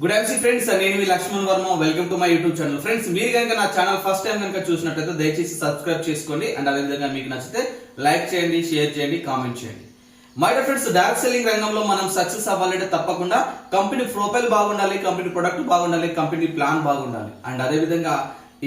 Good afternoon friends నేను మీ Lakshman Varma. Welcome to my YouTube channel friends మీరు కనుక నా ఛానల్ ఫస్ట్ టైం కనుక చూసినట్లయితే దయచేసి సబ్స్క్రైబ్ చేసుకోండి. అండ్ అదేవిధంగా మీకు నచ్చితే లైక్ చేయండి షేర్ చేయండి కామెంట్ చేయండి. మై ఫ్రెండ్స్ డైరెక్ట్ సెల్లింగ్ రంగంలో మనం సక్సెస్ అవ్వాలంటే తప్పకుండా కంపెనీ ప్రొఫైల్ బాగుండాలి కంపెనీ ప్రొడక్ట్ బాగుండాలి కంపెనీ ప్లాన్ బాగుండాలి. అండ్ అదేవిధంగా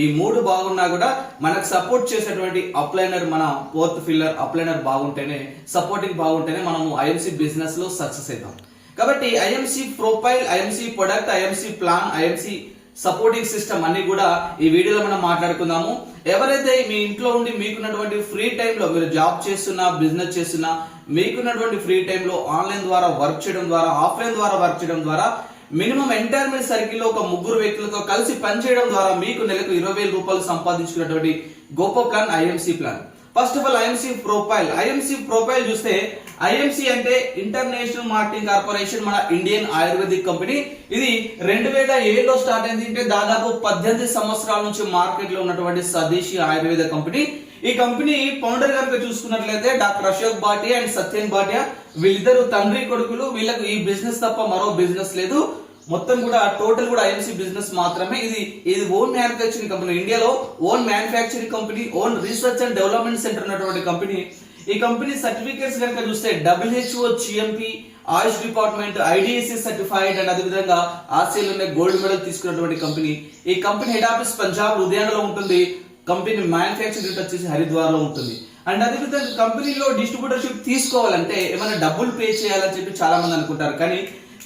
ఈ మూడు బాగున్నా కూడా మనకు సపోర్ట్ చేసేటువంటి అప్లైనర్ మన ఫోర్త్ ఫిల్లర్ అప్లైనర్ బాగుంటేనే సపోర్టింగ్ బాగుంటేనే మనము ఐఎంసీ బిజినెస్లో సక్సెస్ అవుతాం కాబట్టి IMC profile IMC product IMC plan IMC supporting system అన్ని కూడా ఈ వీడియోలో మనం మాట్లాడుకుందాము. ఎవరైతే మీ ఇంట్లో ఉండి మీకున్నటువంటి ఫ్రీ టైంలో మీరు జాబ్ చేస్తున్నా బిజినెస్ చేస్తున్నా మీకున్నటువంటి ఫ్రీ టైంలో ఆన్లైన్ ద్వారా వర్క్ చేయడం ద్వారా ఆఫ్లైన్ ద్వారా వర్క్ చేయడం ద్వారా మినిమం ఎంటైర్మెంట్ సర్కిల్లో ఒక ముగ్గురు వ్యక్తులతో కలిసి పనిచేయడం ద్వారా మీకు నెలకు ఇరవై వేల రూపాయలు సంపాదించుకున్నటువంటి గొప్ప plan IMC plan first of all IMC profile IMC profile చూస్తే ఐఎంసీ అంటే ఇంటర్నేషనల్ మార్కెటింగ్ కార్పొరేషన్ మన ఇండియన్ ఆయుర్వేదిక్ కంపెనీ ఇది రెండు వేల ఏడులో స్టార్ట్ అయింది. అంటే దాదాపు పద్దెనిమిది సంవత్సరాల నుంచి మార్కెట్లో ఉన్నటువంటి స్వదేశీ ఆయుర్వేద కంపెనీ ఈ కంపెనీ ఫౌండర్ కనుక చూసుకున్నట్లయితే డాక్టర్ అశోక్ భాటియా అండ్ సత్యన్ భాటియా వీళ్ళిద్దరు తండ్రి కొడుకులు. వీళ్ళకు ఈ బిజినెస్ తప్ప మరో బిజినెస్ లేదు. మొత్తం కూడా టోటల్ కూడా ఐఎంసీ బిజినెస్ మాత్రమే. ఇది ఇది ఓన్ మ్యానుఫ్యాక్చరింగ్ కంపెనీ ఇండియాలో own manufacturing company own research and development centre ఉన్నటువంటి కంపెనీ ఈ కంపెనీ సర్టిఫికేట్స్ కనుక చూస్తే WHO GMP AYUSH department IDSC certified and అదేవిధంగా ఆసియాలోనే గోల్డ్ మెడల్ తీసుకున్నటువంటి కంపెనీ ఈ కంపెనీ హెడ్ ఆఫీస్ పంజాబ్ లుధియానాలో ఉంటుంది. కంపెనీ మ్యానుఫ్యాక్చరింగ్ వచ్చేసి హరిద్వార్లో ఉంటుంది. అండ్ అదేవిధంగా కంపెనీలో డిస్ట్రిబ్యూటర్షిప్ తీసుకోవాలంటే ఏమైనా డబ్బులు పే చేయాలని చెప్పి చాలా మంది అనుకుంటారు. కానీ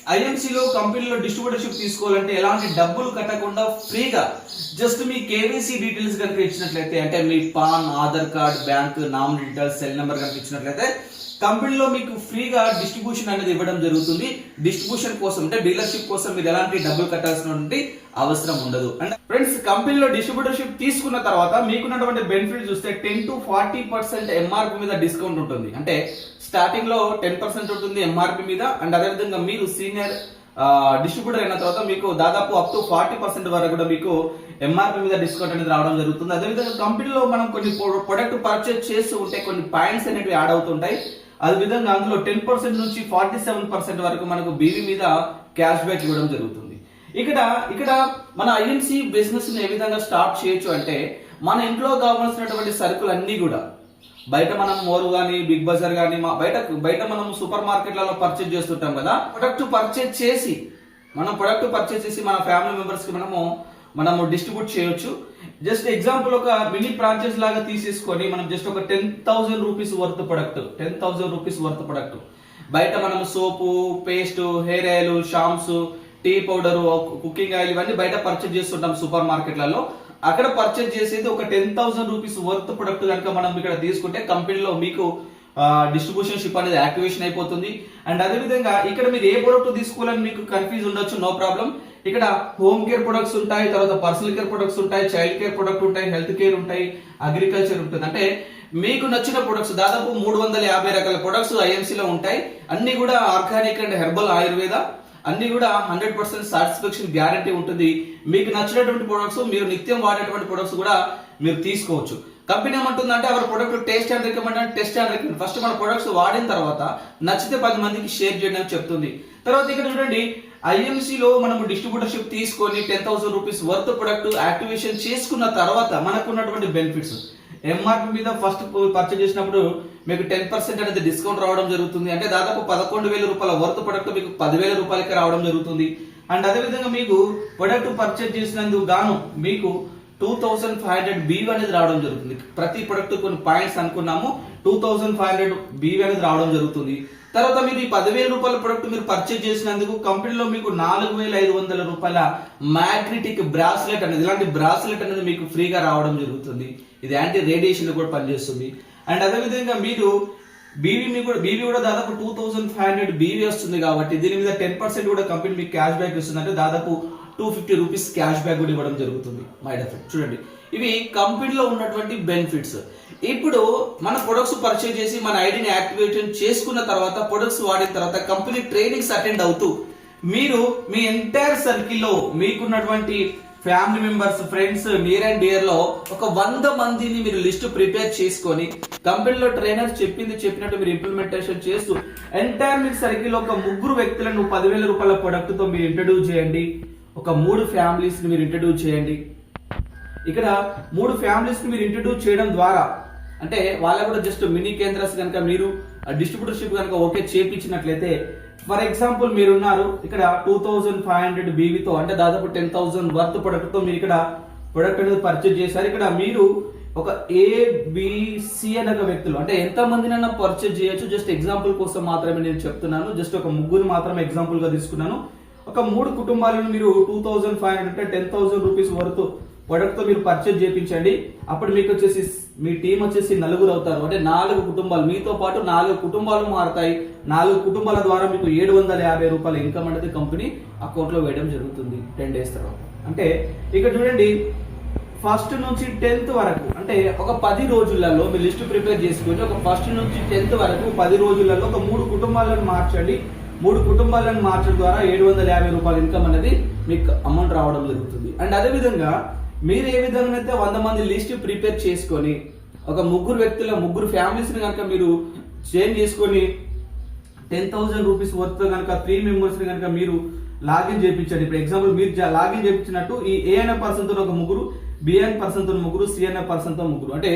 ఐఎంసీలో కంపెనీలో డిస్ట్రిబ్యూటర్షిప్ తీసుకోవాలంటే ఎలాంటి డబ్బులు కట్టకుండా ఫ్రీగా జస్ట్ మీ కేవీసీ డీటెయిల్స్ కనుక ఇచ్చినట్లయితే అంటే మీ PAN Aadhaar card bank nominee details cell number కనుక ఇచ్చినట్లయితే కంపెనీలో మీకు ఫ్రీగా డిస్ట్రిబ్యూషన్ అనేది ఇవ్వడం జరుగుతుంది. డిస్ట్రిబ్యూషన్ కోసం అంటే డీలర్షిప్ కోసం మీరు ఎలాంటి డబ్బులు కట్టాల్సినటువంటి అవసరం ఉండదు. అండ్ ఫ్రెండ్స్ కంపెనీలో డిస్ట్రిబ్యూటర్షిప్ తీసుకున్న తర్వాత మీకున్నటువంటి బెనిఫిట్ చూస్తే ten to forty percent MRP మీద డిస్కౌంట్ ఉంటుంది. అంటే స్టార్టింగ్లో టెన్ పర్సెంట్ ఉంటుంది ఎంఆర్పి మీద అండ్ అదేవిధంగా మీరు సీనియర్ డిస్ట్రిబ్యూటర్ అయిన తర్వాత మీకు దాదాపు అప్ టు ఫార్టీ పర్సెంట్ వరకు కూడా మీకు ఎంఆర్పి మీద డిస్కౌంట్ అనేది రావడం జరుగుతుంది. అదేవిధంగా కంపెనీలో మనం కొన్ని ప్రొడక్ట్ పర్చేస్ చేస్తూ ఉంటే కొన్ని పాయింట్స్ అనేవి యాడ్ అవుతుంటాయి. అదే విధంగా అందులో టెన్ పర్సెంట్ నుంచి ఫార్టీ సెవెన్ పర్సెంట్ వరకు మనకు బీవీ మీద క్యాష్ బ్యాక్ ఇవ్వడం జరుగుతుంది. ఇక్కడ ఇక్కడ మన ఐఎన్సి బిజినెస్ ఏ విధంగా స్టార్ట్ చేయొచ్చు అంటే మన ఇంట్లో కావాల్సినటువంటి సరుకులు అన్ని కూడా బయట మనం మోరు కానీ బిగ్ బజార్ కానీ మా బయట బయట మనం సూపర్ మార్కెట్లలో పర్చేజ్ చేస్తుంటాం కదా ప్రొడక్ట్ పర్చేజ్ చేసి మనం ప్రొడక్ట్ పర్చేజ్ చేసి మన ఫ్యామిలీ మెంబర్స్కి మనము మనము డిస్ట్రిబ్యూట్ చేయొచ్చు. జస్ట్ ఎగ్జాంపుల్ ఒక మినీ బ్రాంచెస్ లాగా తీసేసుకొని మనం జస్ట్ ఒక ten thousand rupees worth product ten thousand rupees worth product బయట మనం soap paste hair oil shampoos tea powder cooking oil ఇవన్నీ బయట పర్చేజ్ చేస్తుంటాం సూపర్ మార్కెట్లలో. అక్కడ పర్చేజ్ చేసేది ఒక ten thousand rupees worth product కనుక మనం ఇక్కడ తీసుకుంటే కంపెనీలో మీకు డిస్ట్రిబ్యూషన్ షిప్ అనేది యాక్టివేషన్ అయిపోతుంది. అండ్ అదే విధంగా ఇక్కడ మీరు ఏ ప్రొడక్ట్ తీసుకోవాలని మీకు కన్ఫ్యూజ్ ఉండొచ్చు నో ప్రాబ్లం ఇక్కడ హోమ్ కేర్ ప్రొడక్ట్స్ ఉంటాయి తర్వాత పర్సనల్ కేర్ ప్రొడక్ట్స్ ఉంటాయి చైల్డ్ కేర్ ప్రొడక్ట్ ఉంటాయి హెల్త్ కేర్ ఉంటాయి అగ్రికల్చర్ ఉంటుంది. అంటే మీకు నచ్చిన ప్రొడక్ట్స్ దాదాపు మూడు వందల యాభై రకాల ప్రొడక్ట్స్ ఐఎంసీలో ఉంటాయి. అన్ని కూడా ఆర్గానిక్ అండ్ హెర్బల్ ఆయుర్వేద. అన్ని కూడా హండ్రెడ్ పర్సెంట్ సాటిస్ఫాక్షన్ గ్యారంటీ ఉంటుంది. మీకు నచ్చినటువంటి ప్రొడక్ట్స్ మీరు నిత్యం వాడేటువంటి ప్రొడక్ట్స్ కూడా మీరు తీసుకోవచ్చు. కంపెనీ ఏమంటుందంటే our product taste and recommend test and recommend first మన ప్రొడక్ట్స్ వాడిన తర్వాత నచ్చితే పది మందికి షేర్ చేయడం చెప్తుంది. తర్వాత ఇక్కడ చూడండి ఐఎంసీలో మనం మనము డిస్ట్రిబ్యూటర్షిప్ తీసుకొని ten thousand rupees worth product activation చేసుకున్న తర్వాత మనకున్నటువంటి బెనిఫిట్స్ ఎంఆర్పి మీద ఫస్ట్ పర్చేజ్ చేసినప్పుడు మీకు టెన్ పర్సెంట్ అనేది డిస్కౌంట్ రావడం జరుగుతుంది. అంటే దాదాపు పదకొండు వేల రూపాయల వర్త్ ప్రొడక్ట్ మీకు పదివేల రూపాయలకి రావడం జరుగుతుంది. అండ్ అదేవిధంగా మీకు ప్రొడక్ట్ పర్చేజ్ చేసినందుకు గాను మీకు two thousand five hundred BV అనేది రావడం జరుగుతుంది. ప్రతి ప్రొడక్ట్ కొన్ని పాయింట్స్ అనుకున్నాము two thousand five hundred BV అనేది రావడం జరుగుతుంది. తర్వాత మీరు ఈ పదివేల రూపాయల ప్రొడక్ట్ మీరు పర్చేజ్ చేసినందుకు కంపెనీలో మీకు నాలుగు వేల ఐదు వందల రూపాయల మ్యాగ్నెటిక్ బ్రాస్లెట్ అనేది ఇలాంటి బ్రాస్లెట్ అనేది మీకు ఫ్రీగా రావడం జరుగుతుంది. ఇది యాంటీ రేడియేషన్ కూడా పనిచేస్తుంది. అండ్ అదేవిధంగా మీరు బీవీ కూడా బీవీ కూడా దాదాపు two thousand five hundred BV వస్తుంది కాబట్టి దీని మీద టెన్ పర్సెంట్ కూడా కంపెనీ మీకు క్యాష్ బ్యాక్ ఇస్తుంది అంటే దాదాపు two fifty rupees cash back కూడా ఇవ్వడం జరుగుతుంది మై డెఫెక్ట్ చూడండి ఇవి కంపెనీలో ఉన్నటువంటి బెనిఫిట్స్ ఇప్పుడు మన ప్రొడక్ట్స్ పర్చేజ్ చేసి మన ఐడిని యాక్టివేషన్ చేసుకున్న తర్వాత ప్రొడక్ట్స్ వాడిన తర్వాత కంపెనీ ట్రైనింగ్స్ అటెండ్ అవుతూ మీరు మీ ఎంటైర్ సర్కిల్లో మీకున్నటువంటి family members friends near and డియర్లో ఒక వంద మందిని మీరు లిస్ట్ ప్రిపేర్ చేసుకొని కంపెనీలో ట్రైనర్స్ చెప్పింది చెప్పినట్టు మీరు ఇంప్లిమెంటేషన్ చేస్తూ ఎంటైర్ మీ సర్కిల్ ఒక ముగ్గురు వ్యక్తులను పదివేల రూపాయల ప్రొడక్ట్తో మీరు ఇంట్రడ్యూస్ చేయండి. ఒక మూడు ఫ్యామిలీస్ని మీరు ఇంట్రడ్యూస్ చేయండి. ఇక్కడ మూడు ఫ్యామిలీస్ని మీరు ఇంట్రడ్యూస్ చేయడం ద్వారా అంటే వాళ్ళ కూడా జస్ట్ మినీ కేంద్రస్ కనుక మీరు డిస్ట్రిబ్యూటర్షిప్ కనుక ఓకే చేపించినట్లయితే ఫర్ ఎగ్జాంపుల్ మీరు ఉన్నారు ఇక్కడ టూ థౌజండ్ ఫైవ్ హండ్రెడ్ బీవీతో అంటే దాదాపు టెన్ థౌసండ్ వర్త్ ప్రొడక్ట్తో మీరు ఇక్కడ ప్రొడక్ట్ అనేది పర్చేజ్ చేశారు. ఇక్కడ మీరు ఒక ఏబిసి అనే ఒక వ్యక్తులు అంటే ఎంత మందినైనా పర్చేజ్ చేయొచ్చు. జస్ట్ ఎగ్జాంపుల్ కోసం మాత్రమే నేను చెప్తున్నాను. జస్ట్ ఒక ముగ్గురు మాత్రమే ఎగ్జాంపుల్గా తీసుకున్నాను. ఒక మూడు కుటుంబాలను మీరు టూ థౌసండ్ ఫైవ్ హండ్రెడ్ అంటే టెన్ థౌసండ్ రూపీస్ వరకు ప్రొడక్ట్తో మీరు పర్చేజ్ చేయించండి అప్పుడు మీకు వచ్చేసి మీ టీం వచ్చేసి నలుగురు అవుతారు. అంటే నాలుగు కుటుంబాలు. మీతో పాటు నాలుగు కుటుంబాలు మారుతాయి. నాలుగు కుటుంబాల ద్వారా మీకు ఏడు వందల యాభై రూపాయల ఇన్కమ్ అనేది కంపెనీ అకౌంట్లో వేయడం జరుగుతుంది టెన్ డేస్ తర్వాత. అంటే ఇక్కడ చూడండి ఫస్ట్ నుంచి టెన్త్ వరకు అంటే ఒక పది రోజులలో మీరు లిస్ట్ ప్రిపేర్ చేసుకొని ఒక ఫస్ట్ నుంచి టెన్త్ వరకు పది రోజులలో ఒక మూడు కుటుంబాలను మార్చండి. మూడు కుటుంబాలను మార్చడం ద్వారా ఏడు వందల యాభై రూపాయల ఇన్కమ్ అనేది మీకు అమౌంట్ రావడం జరుగుతుంది. అండ్ అదే విధంగా మీరు ఏ విధంగా అయితే వంద మంది లిస్ట్ ప్రిపేర్ చేసుకొని ఒక ముగ్గురు వ్యక్తుల ముగ్గురు ఫ్యామిలీస్ని కనుక మీరు చేంజ్ చేసుకొని టెన్ థౌసండ్ రూపీస్ వర్త్ కనుక త్రీ మెంబర్స్ని కనుక మీరు లాగిన్ చేయించండి. ఇప్పుడు ఎగ్జాంపుల్ మీరు లాగిన్ చేయించినట్టు ఈ ఏ అనే ఒక ముగ్గురు బి అనే పర్సన్ ముగ్గురు సి అనే ముగ్గురు. అంటే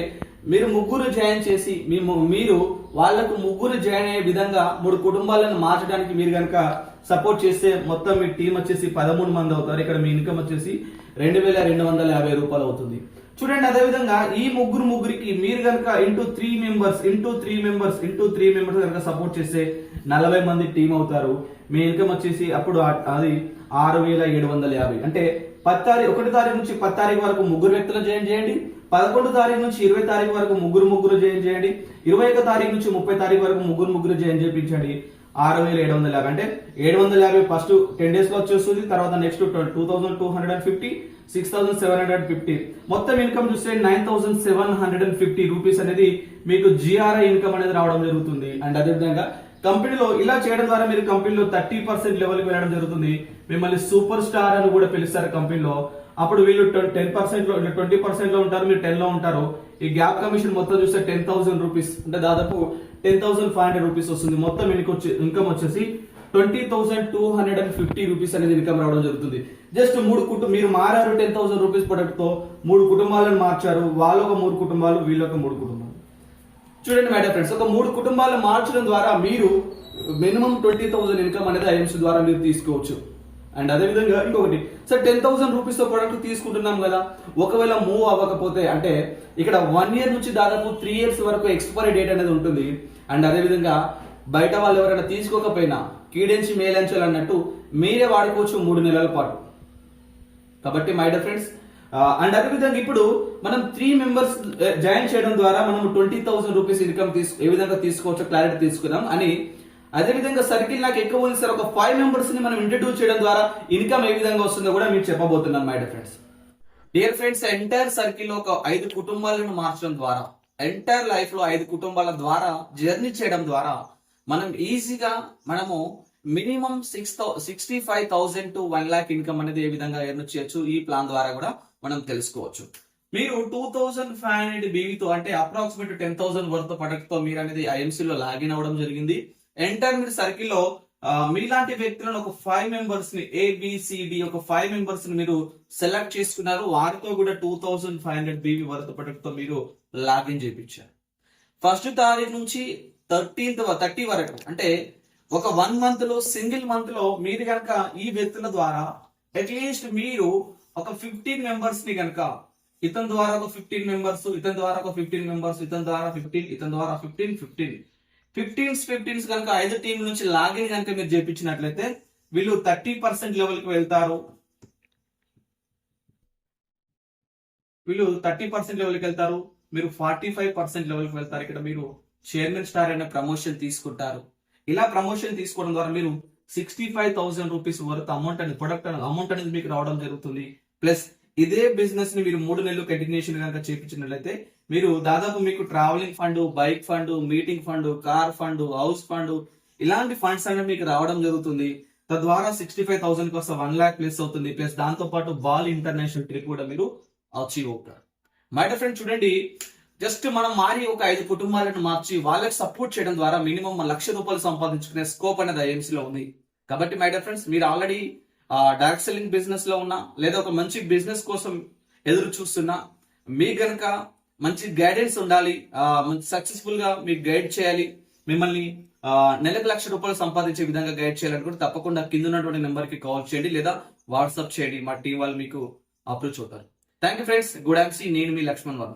మీరు ముగ్గురు జాయిన్ చేసి మీ మీరు వాళ్ళకు ముగ్గురు జాయిన్ అయ్యే విధంగా మూడు కుటుంబాలను మార్చడానికి మీరు కనుక సపోర్ట్ చేస్తే మొత్తం మీ టీం వచ్చేసి పదమూడు మంది అవుతారు. ఇక్కడ మీ ఇన్కమ్ వచ్చేసి రెండు వేల రెండు వందల యాభై రూపాయలు అవుతుంది. చూడండి అదే విధంగా ఈ ముగ్గురు ముగ్గురికి మీరు కనుక into three members into three members into three members కనుక సపోర్ట్ చేస్తే నలభై మంది టీం అవుతారు. మీ ఇన్కమ్ వచ్చేసి అప్పుడు అది ఆరు వేల ఏడు వందల యాభై. అంటే పత్తారీ ఒకటి తారీఖు నుంచి పత్తారీఖు వరకు ముగ్గురు వ్యక్తులు జాయిన్ చేయండి. పదకొండు తారీఖు నుంచి ఇరవై తారీఖు వరకు ముగ్గురు ముగ్గురు జాయిన్ చేయండి. ఇరవై ఒక తారీఖు నుంచి ముప్పై తారీఖు వరకు ముగ్గురు ముగ్గురు జాయిన్ చేయించండి. ఆరు వేల ఏడు వందల యాభై. అంటే ఏడు వందల యాభై ఫస్ట్ టెన్ డేస్లో వచ్చేస్తుంది. తర్వాత next two thousand two hundred and fifty six thousand seven hundred fifty మొత్తం ఇన్కమ్ చూస్తే nine thousand seven hundred and fifty rupees అనేది మీకు జిఆర్ఐ ఇన్కమ్ అనేది రావడం జరుగుతుంది. అండ్ అదేవిధంగా కంపెనీలో ఇలా చేయడం ద్వారా మీరు కంపెనీలో థర్టీ పర్సెంట్ లెవెల్కి వెళ్ళడం జరుగుతుంది. మిమ్మల్ని సూపర్ స్టార్ అని కూడా పిలుస్తారు కంపెనీలో అప్పుడు వీళ్ళు టెన్ పర్సెంట్లో ట్వంటీ పర్సెంట్లో ఉంటారు మీరు టెన్లో ఉంటారు. ఈ గ్యాప్ కమిషన్ మొత్తం చూస్తే టెన్ థౌసండ్ రూపీస్. అంటే దాదాపు ten thousand five hundred rupees వస్తుంది. మొత్తం ఇన్కమ్ వచ్చేసి twenty thousand two hundred and fifty rupees అనేది ఇన్కమ్ రావడం జరుగుతుంది. జస్ట్ మూడు కుటుంబం మీరు మారారు టెన్ థౌసండ్ రూపీస్ ప్రొడక్ట్తో మూడు కుటుంబాలను మార్చారు. వాళ్ళు ఒక మూడు కుటుంబాలు వీళ్ళు ఒక మూడు కుటుంబాలు. చూడండి మేడం ఫ్రెండ్స్ ఒక మూడు కుటుంబాలు మార్చడం ద్వారా మీరు మినిమం ట్వంటీ థౌసండ్ ఇన్కమ్ అనేది ఐఎంసీ ద్వారా మీరు తీసుకోవచ్చు. అండ్ అదే విధంగా ఇంకొకటి సార్ టెన్ థౌసండ్ రూపీస్తో ప్రొడక్ట్ తీసుకుంటున్నాం కదా ఒకవేళ మూవ్ అవ్వకపోతే అంటే ఇక్కడ వన్ ఇయర్ నుంచి దాదాపు త్రీ ఇయర్స్ వరకు ఎక్స్పైరీ డేట్ అనేది ఉంటుంది. అండ్ అదే విధంగా బయట వాళ్ళు ఎవరైనా తీసుకోకపోయినా కీడెంచి మేలంచాలి అన్నట్టు మీరే వాడుకోవచ్చు మూడు నెలల పాటు. కాబట్టి మై డియర్ ఫ్రెండ్స్ అండ్ అదేవిధంగా ఇప్పుడు మనం త్రీ మెంబర్స్ జాయిన్ చేయడం ద్వారా మనం ట్వంటీ థౌసండ్ రూపీస్ ఇన్కమ్ తీసు ఏ విధంగా తీసుకోవచ్చో క్లారిటీ తీసుకున్నాం అని అదేవిధంగా సర్కిల్ నాకు ఎక్కువ ఉంది సార్. ఒక ఫైవ్ మెంబర్స్ని మనం ఇంట్రడ్యూస్ చేయడం ద్వారా ఇన్కమ్ ఏ విధంగా వస్తుందో కూడా మీకు చెప్పబోతున్నాను my friends dear friends entire సర్కిల్లో ఒక ఐదు కుటుంబాలను మార్చడం ద్వారా ఎంటైర్ లైఫ్లో ఐదు కుటుంబాల ద్వారా జర్నీ చేయడం ద్వారా మనం ఈజీగా మనము minimum six sixty five thousand to one lakh income అనేది ఏ విధంగా ఎర్న్ చేయొచ్చు ఈ ప్లాన్ ద్వారా కూడా మనం తెలుసుకోవచ్చు. మీరు టూ థౌసండ్ ఫైవ్ హండ్రెడ్ బీవీతో అంటే అప్రాక్సిమేట్ టెన్ థౌసండ్ వర్త్ ప్రొడక్ట్తో మీరు అనేది ఐఎంసీలో లాగిన్ అవ్వడం జరిగింది. ఎంటర్ మీరు సర్కిల్లో మీలాంటి వ్యక్తులను ఒక ఫైవ్ మెంబర్స్ని ఏబిసిడి ఒక ఫైవ్ మెంబర్స్ని మీరు సెలెక్ట్ చేసుకున్నారు. వారితో కూడా two thousand five hundred BB వరద ప్రొడక్ట్ మీరు లాగిన్ చేయించారు. ఫస్ట్ తారీఖు నుంచి థర్టీన్త్ థర్టీ వరకు అంటే ఒక వన్ మంత్లో సింగిల్ మంత్లో మీరు కనుక ఈ వ్యక్తుల ద్వారా అట్లీస్ట్ మీరు ఒక ఫిఫ్టీన్ మెంబర్స్ని కనుక ఇతని ద్వారా ఒక ఫిఫ్టీన్ మెంబర్స్ ఇతని ద్వారా ఒక ఫిఫ్టీన్ మెంబర్స్ ఇతని ద్వారా ఫిఫ్టీన్ ఇతని ద్వారా ఫిఫ్టీన్ ఫిఫ్టీన్ ఫిఫ్టీన్స్ ఫిఫ్టీన్స్ కనుక ఐదు టీమ్ నుంచి లాగిన్ కనుక మీరు చేపించినట్లయితే వీళ్ళు థర్టీ పర్సెంట్ లెవెల్కి వెళ్తారు. వీళ్ళు థర్టీ పర్సెంట్ లెవెల్కి వెళ్తారు. మీరు ఫార్టీ ఫైవ్ పర్సెంట్ లెవెల్కి వెళ్తారు. ఇక్కడ మీరు చైర్మన్ స్టార్ అనే ప్రమోషన్ తీసుకుంటారు. ఇలా ప్రమోషన్ తీసుకోవడం ద్వారా మీరు సిక్స్టీ ఫైవ్ థౌసండ్ రూపీస్ వరకు అమౌంట్ అనేది ప్రొడక్ట్ అమౌంట్ అనేది మీకు రావడం జరుగుతుంది. ప్లస్ ఇదే బిజినెస్ని మీరు మూడు నెలలు కంటిన్యూషన్ కనుక చేపించినట్లయితే మీరు దాదాపు మీకు travelling fund bike fund meeting fund car fund house fund ఇలాంటి ఫండ్స్ అనేవి మీకు రావడం జరుగుతుంది. తద్వారా సిక్స్టీ ఫైవ్ థౌసండ్ కోసం వన్ ల్యాక్ ప్లస్ అవుతుంది. ప్లస్ దాంతో పాటు బాల్ ఇంటర్నేషనల్ ట్రిప్ కూడా మీరు అచీవ్ అవుతారు. మై ఫ్రెండ్ చూడండి జస్ట్ మనం మారి ఒక ఐదు కుటుంబాలను మార్చి వాళ్ళకి సపోర్ట్ చేయడం ద్వారా మినిమం లక్ష రూపాయలు సంపాదించుకునే స్కోప్ అనేది ఐఎంసీలో లో ఉంది. కాబట్టి మై డియర్ ఫ్రెండ్స్ మీరు ఆల్రెడీ డైరెక్ట్ సెల్లింగ్ బిజినెస్లో ఉన్నా లేదా ఒక మంచి బిజినెస్ కోసం ఎదురు చూస్తున్నా మీ గనక మంచి గైడెన్స్ ఉండాలి మంచి సక్సెస్ఫుల్గా మీకు గైడ్ చేయాలి మిమ్మల్ని నెలకు లక్ష రూపాయలు సంపాదించే విధంగా గైడ్ చేయాలనుకుంటే తప్పకుండా కింద ఉన్నటువంటి నెంబర్కి కాల్ చేయండి లేదా వాట్సాప్ చేయండి మా టీం వాళ్ళు మీకు అప్రోచ్ అవుతారు థ్యాంక్ యూ ఫ్రెండ్స్ గుడ్ యాక్సీ నేను మీ లక్ష్మణ్ వర్మ.